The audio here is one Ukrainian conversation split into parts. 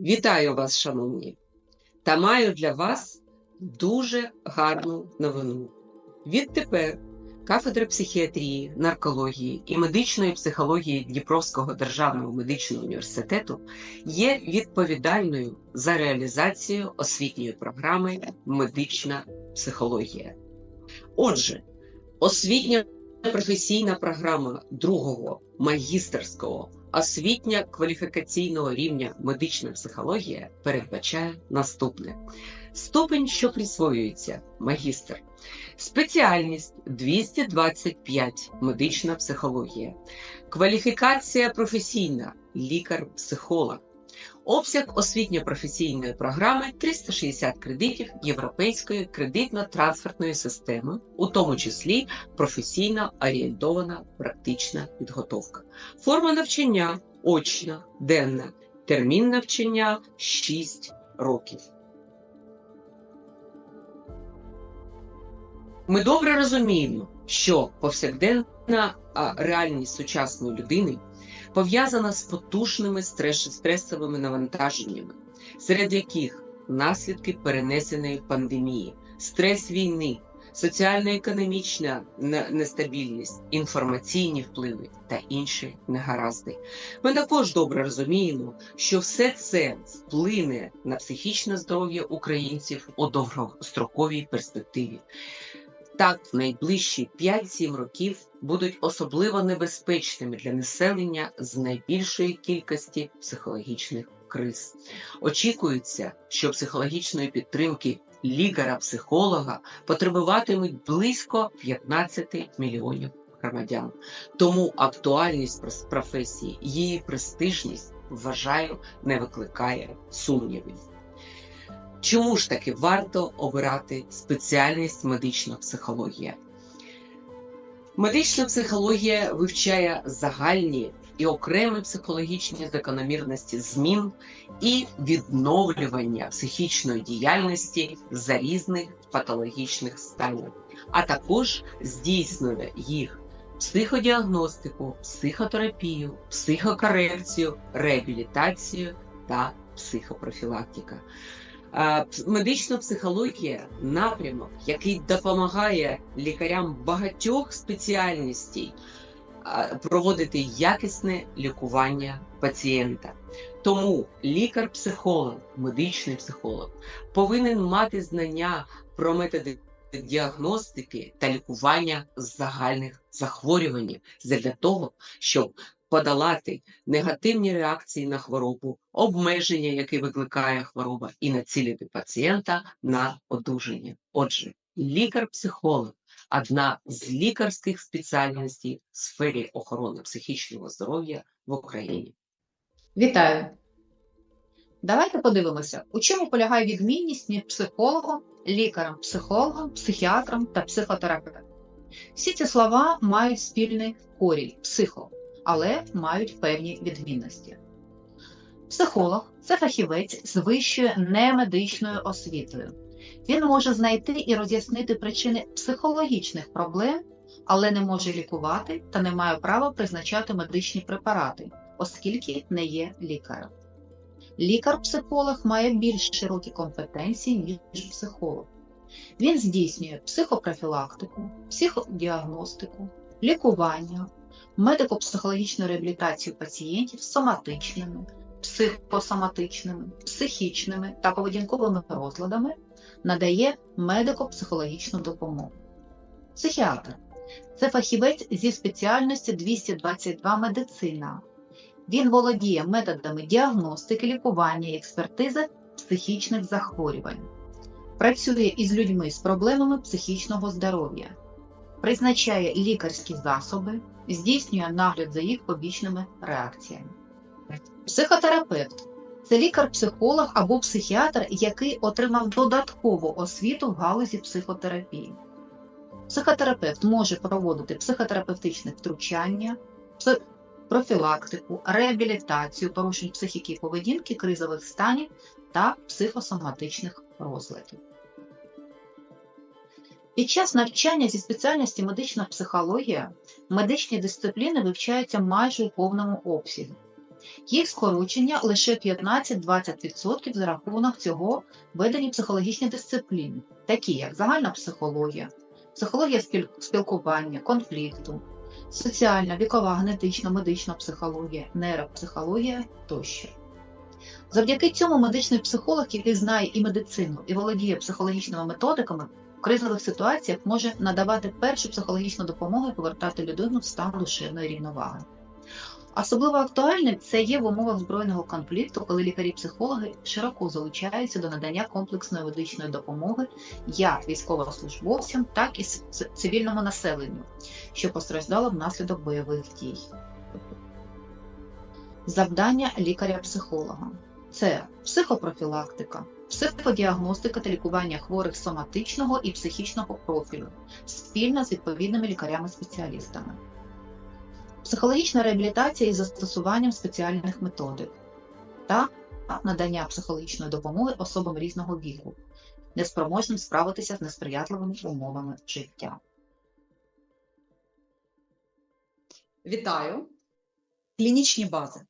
Вітаю вас, шановні, та маю для вас дуже гарну новину. Відтепер кафедра психіатрії, наркології і медичної психології Дніпровського державного медичного університету є відповідальною за реалізацію освітньої програми Медична психологія. Отже, освітня професійна програма другого магістерського освітня кваліфікаційного рівня медична психологія передбачає наступне: ступень, що присвоюється магістр, спеціальність 225 медична психологія, кваліфікація професійна лікар-психолог. Обсяг освітньо-професійної програми 360 кредитів Європейської кредитно-трансфертної системи, у тому числі професійно орієнтована практична підготовка. Форма навчання очна, денна, термін навчання 6 років. Ми добре розуміємо, що повсякденна реальність сучасної людини пов'язана з потужними стрес- стресовими навантаженнями, серед яких наслідки перенесеної пандемії, стрес війни, соціально-економічна нестабільність, інформаційні впливи та інші негаразди. Ми також добре розуміємо, що все це вплине на психічне здоров'я українців у довгостроковій перспективі. Так, в найближчі 5-7 років будуть особливо небезпечними для населення з найбільшої кількості психологічних криз. Очікується, що психологічної підтримки лікаря-психолога потребуватимуть близько 15 мільйонів громадян. Тому актуальність професії, її престижність, вважаю, не викликає сумнівів. Чому ж таки варто обирати спеціальність медична психологія? Медична психологія вивчає загальні і окремі психологічні закономірності змін і відновлювання психічної діяльності за різних патологічних станів, а також здійснює їх психодіагностику, психотерапію, психокорекцію, реабілітацію та психопрофілактика. Медична психологія напрямок, який допомагає лікарям багатьох спеціальностей проводити якісне лікування пацієнта. Тому лікар-психолог, медичний психолог повинен мати знання про методи діагностики та лікування загальних захворювань для того, щоб подолати негативні реакції на хворобу, обмеження, які викликає хвороба, і націлити пацієнта на одужання. Отже, лікар-психолог одна з лікарських спеціальностей в сфері охорони психічного здоров'я в Україні. Вітаю! Давайте подивимося, у чому полягає відмінність між психологом, лікарем, психологом, психіатром та психотерапевтом. Всі ці слова мають спільний корінь психо, але мають певні відмінності. Психолог це фахівець з вищою немедичною освітою. Він може знайти і роз'яснити причини психологічних проблем, але не може лікувати та не має права призначати медичні препарати, оскільки не є лікарем. Лікар-психолог має більш широкі компетенції, ніж психолог. Він здійснює психопрофілактику, психодіагностику, лікування, медико-психологічну реабілітацію пацієнтів соматичними, психосоматичними, психічними та поведінковими розладами, надає медико-психологічну допомогу. Психіатр це фахівець зі спеціальності 222 медицина. Він володіє методами діагностики, лікування і експертизи психічних захворювань, працює із людьми з проблемами психічного здоров'я, призначає лікарські засоби, здійснює нагляд за їх побічними реакціями. Психотерапевт це лікар-психолог або психіатр, який отримав додаткову освіту в галузі психотерапії. Психотерапевт може проводити психотерапевтичне втручання, профілактику, реабілітацію порушень психіки поведінки, кризових станів та психосоматичних розладів. Під час навчання зі спеціальності медична психологія медичні дисципліни вивчаються майже у повному обсязі. Їх скорочення лише 15-20% за рахунок цього видані психологічні дисципліни, такі як загальна психологія, психологія спілкування, конфлікту, соціальна, вікова, генетична, медична психологія, нейропсихологія тощо. Завдяки цьому медичний психолог, який знає і медицину, і володіє психологічними методиками, в кризових ситуаціях може надавати першу психологічну допомогу і повертати людину в стан душевної рівноваги. Особливо актуальним це є в умовах збройного конфлікту, коли лікарі-психологи широко залучаються до надання комплексної медичної допомоги як військовослужбовцям, так і цивільному населенню, що постраждало внаслідок бойових дій. Завдання лікаря-психолога це психопрофілактика, психодіагностика та лікування хворих соматичного і психічного профілю спільно з відповідними лікарями-спеціалістами, психологічна реабілітація із застосуванням спеціальних методик та надання психологічної допомоги особам різного віку, неспроможним справитися з несприятливими умовами життя. Вітаю! Клінічні бази.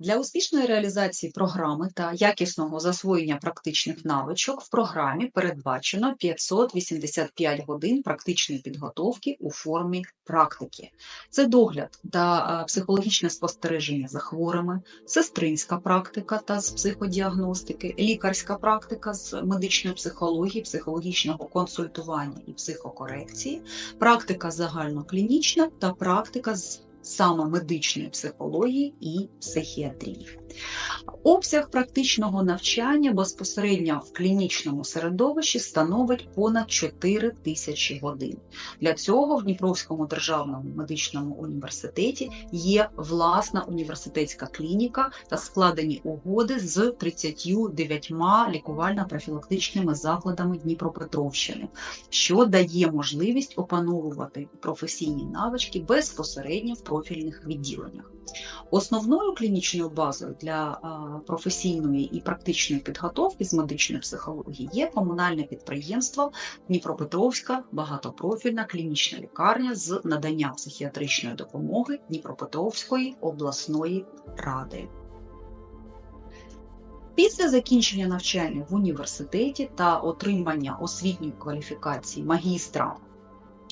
Для успішної реалізації програми та якісного засвоєння практичних навичок в програмі передбачено 585 годин практичної підготовки у формі практики. Це догляд та е, психологічне спостереження за хворими, сестринська практика та з психодіагностики, лікарська практика з медичної психології, психологічного консультування і психокорекції, практика загальноклінічна та практика з саме медичної психології і психіатрії. Обсяг практичного навчання безпосередньо в клінічному середовищі становить понад 4 тисячі годин. Для цього в Дніпровському державному медичному університеті є власна університетська клініка та складені угоди з 39 лікувально-профілактичними закладами Дніпропетровщини, що дає можливість опановувати професійні навички безпосередньо в профільних відділеннях. Основною клінічною базою для професійної і практичної підготовки з медичної психології є комунальне підприємство Дніпропетровська багатопрофільна клінічна лікарня з надання психіатричної допомоги Дніпропетровської обласної ради. Після закінчення навчання в університеті та отримання освітньої кваліфікації магістра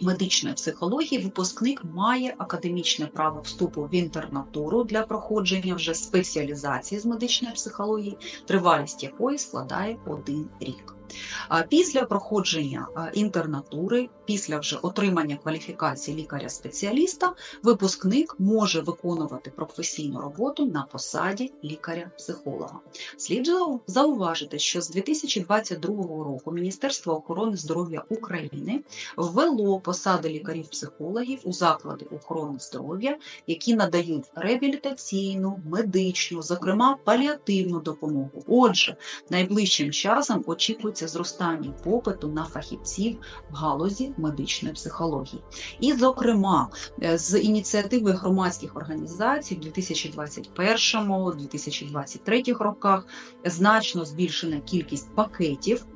медичної психології випускник має академічне право вступу в інтернатуру для проходження вже спеціалізації з медичної психології, тривалість якої складає один рік. Після проходження інтернатури, після вже отримання кваліфікації лікаря-спеціаліста, випускник може виконувати професійну роботу на посаді лікаря-психолога. Слід зауважити, що з 2022 року Міністерство охорони здоров'я України ввело посади лікарів-психологів у заклади охорони здоров'я, які надають реабілітаційну, медичну, зокрема паліативну допомогу. Отже, найближчим часом очікується зростання попиту на фахівців в галузі медичної психології. І, зокрема, е, з ініціативи громадських організацій в 2021-2023 роках значно збільшена кількість пакетів,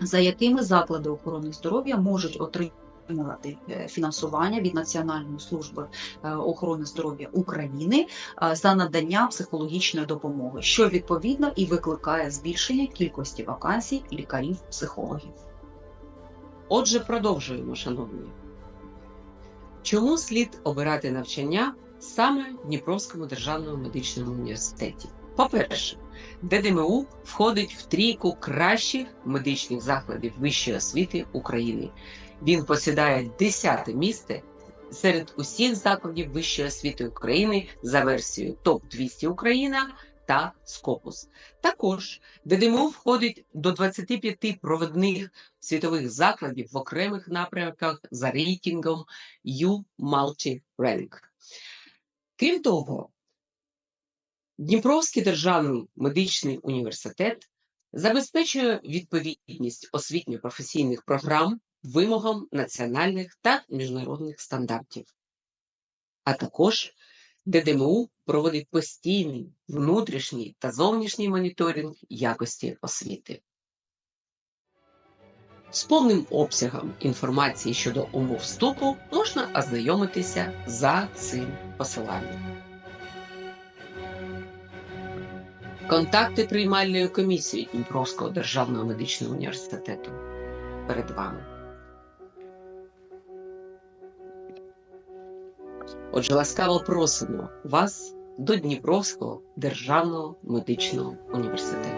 за якими заклади охорони здоров'я можуть отримати фінансування від Національної служби е, охорони здоров'я України е, за надання психологічної допомоги, що відповідно і викликає збільшення кількості вакансій лікарів-психологів. Отже, продовжуємо, шановні. Чому слід обирати навчання саме в Дніпровському державному медичному університеті? По-перше, ДДМУ входить в трійку кращих медичних закладів вищої освіти України. Він посідає 10 місце серед усіх закладів вищої освіти України за версією ТОП 200 Україна та Скопус. Також ДДМУ входить до 25 провідних світових закладів в окремих напрямках за рейтингом U Multi Rank. Крім того, Дніпровський державний медичний університет забезпечує відповідність освітньо-професійних програм вимогам національних та міжнародних стандартів. А також ДДМУ проводить постійний внутрішній та зовнішній моніторинг якості освіти. З повним обсягом інформації щодо умов вступу можна ознайомитися за цим посиланням. Контакти приймальної комісії Дніпровського державного медичного університету перед вами. Отже, ласкаво просимо вас до Дніпровського державного медичного університету.